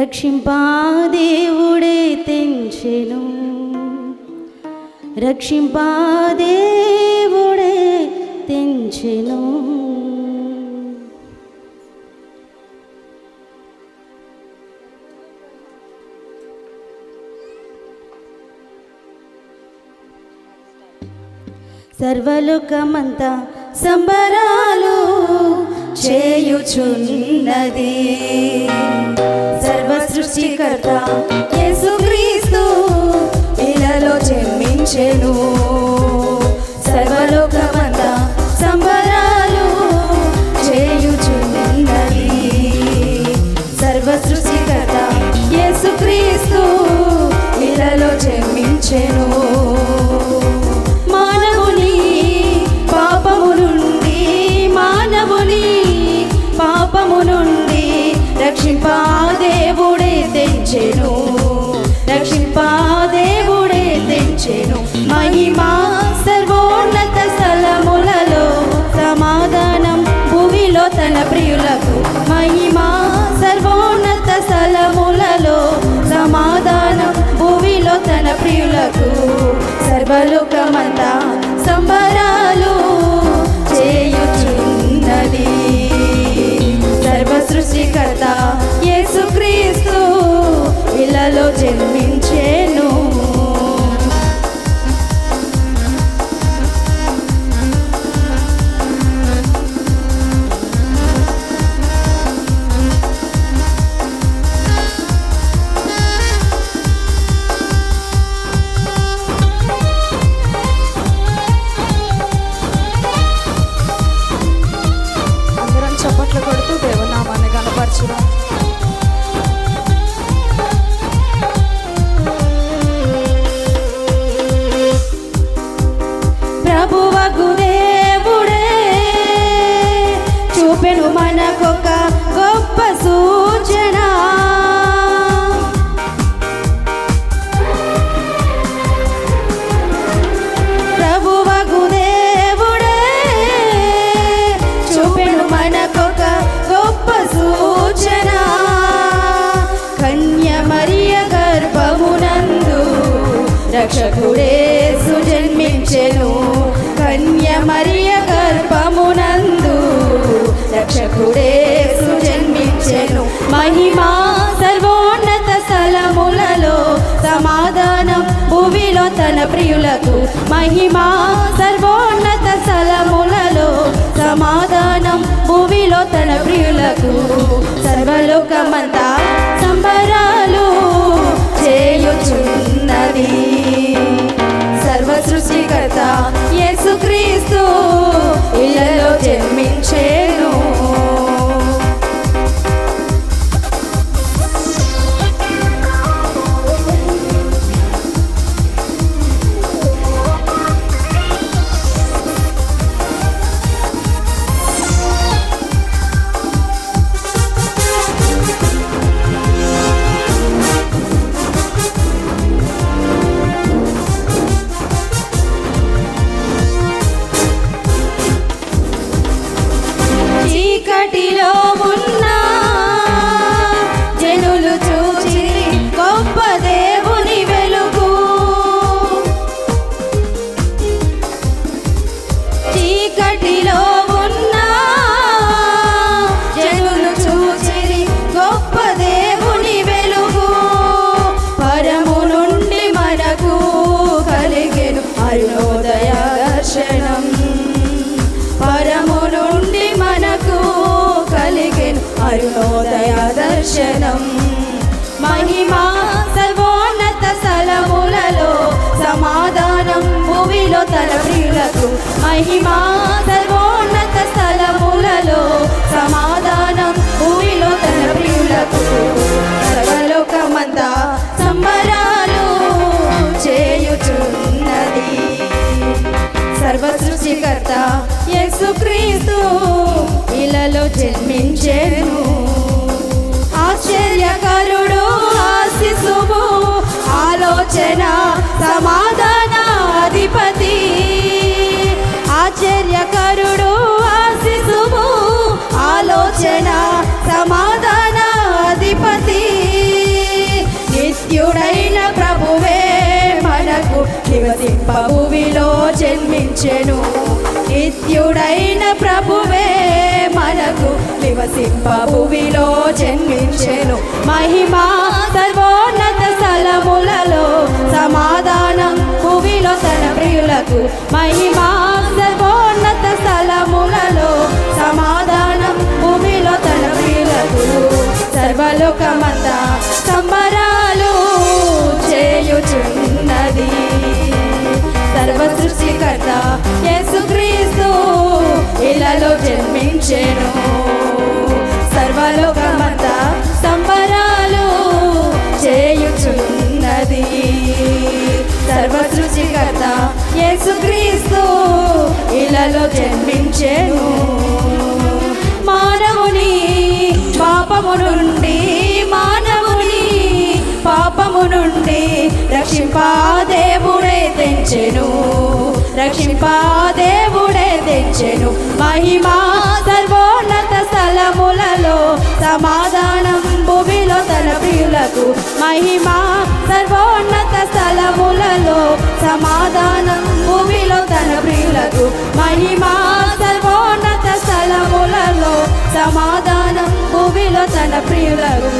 రక్షింపా దేవుడే తెంచెను. రక్షింపా దేవుడే తెంచెను. సర్వలోకమంతా సంబరాలు చేయుచున్నది. సృష్టికర్త యేసుక్రీస్తు ఇలలో జన్మించెను. తెంచెను రక్షింపాదేవుడే తెంచెను మహిమా సర్వోన్నత స్థలములలో సమాధానం భూమిలో తన ప్రియులకు. మహిమా సర్వోన్నత స్థలములలో సమాధానం భూమిలో తన ప్రియులకు. సర్వలోకమంతా సంబరాలు మరియ గర్భమునందు రక్షకుడే సుజన్మించెను. కన్య మరియ గర్భమునందు రక్షకుడే సుజన్మించెను. మహిమా సర్వోన్నత స్థలములలో సమాధానం భూమిలో తన ప్రియులకు. మహిమా సర్వోన్నత స్థలములలో సమాధానం భూమిలో తన ప్రియులకు. సర్వలోకమంతా సంబరా సర్వ సృష్టికర్త కలిగెను దర్శనం మహిమా సర్వోన్నత సలములలో సమాధానం భూమిలో తన ప్రియులకు మహిమా సర్వోన్నత స్థలములలో సమాధానం భూమిలో తన ప్రియులకు సర్వలోకమంతా సంబరాలు చేయుచున్నది। సర్వ సృష్టికర్త యేసుక్రీస్తు। మహిళలో జన్మించేను. ఆశ్చర్యకరుడు ఆశిసుము ఆలోచన సమాధానాధిపతి. ఆశ్చర్యకరుడు ఆశిసుము ఆలోచన సమాధానాధిపతి. నిత్యుడైన ప్రభువే మనకు నివసింపభువిలో జన్మించెను. నిత్యుడైన ప్రభువే మనకు నివసింప భువిలో జన్మించెను. మహిమా సర్వోన్నత స్థలములలో సమాధానం భువిలో తన ప్రియులకు. మహిమా సర్వోన్నత స్థలములలో సమాధానం భూమిలో తన ప్రియులకు. సర్వలోకమంత సంబరాలు చేయుచున్నది. సర్వ సృష్టికర్త ఇలాలో జన్మించేను. సర్వలోకమంతా సంబరాలు చేయుచున్నది. సర్వ సృష్టికర్త యేసుక్రీస్తు ఇలాలో జన్మించేను. మానవుని పాపము నుండి మానవుని పాపము నుండి రక్షింపా దేవుడే తెంచెను. రక్షింపా దేవుడే మహిమా సర్వోన్నత స్థలములలో సమాధానం భూమిలో తన ప్రియులకు. మహిమా సర్వోన్నత స్థలములలో సమాధానం భూమిలో తన ప్రియులకు. మహిమా సర్వోన్నత స్థలములలో సమాధానం భూమిలో తన ప్రియులకు.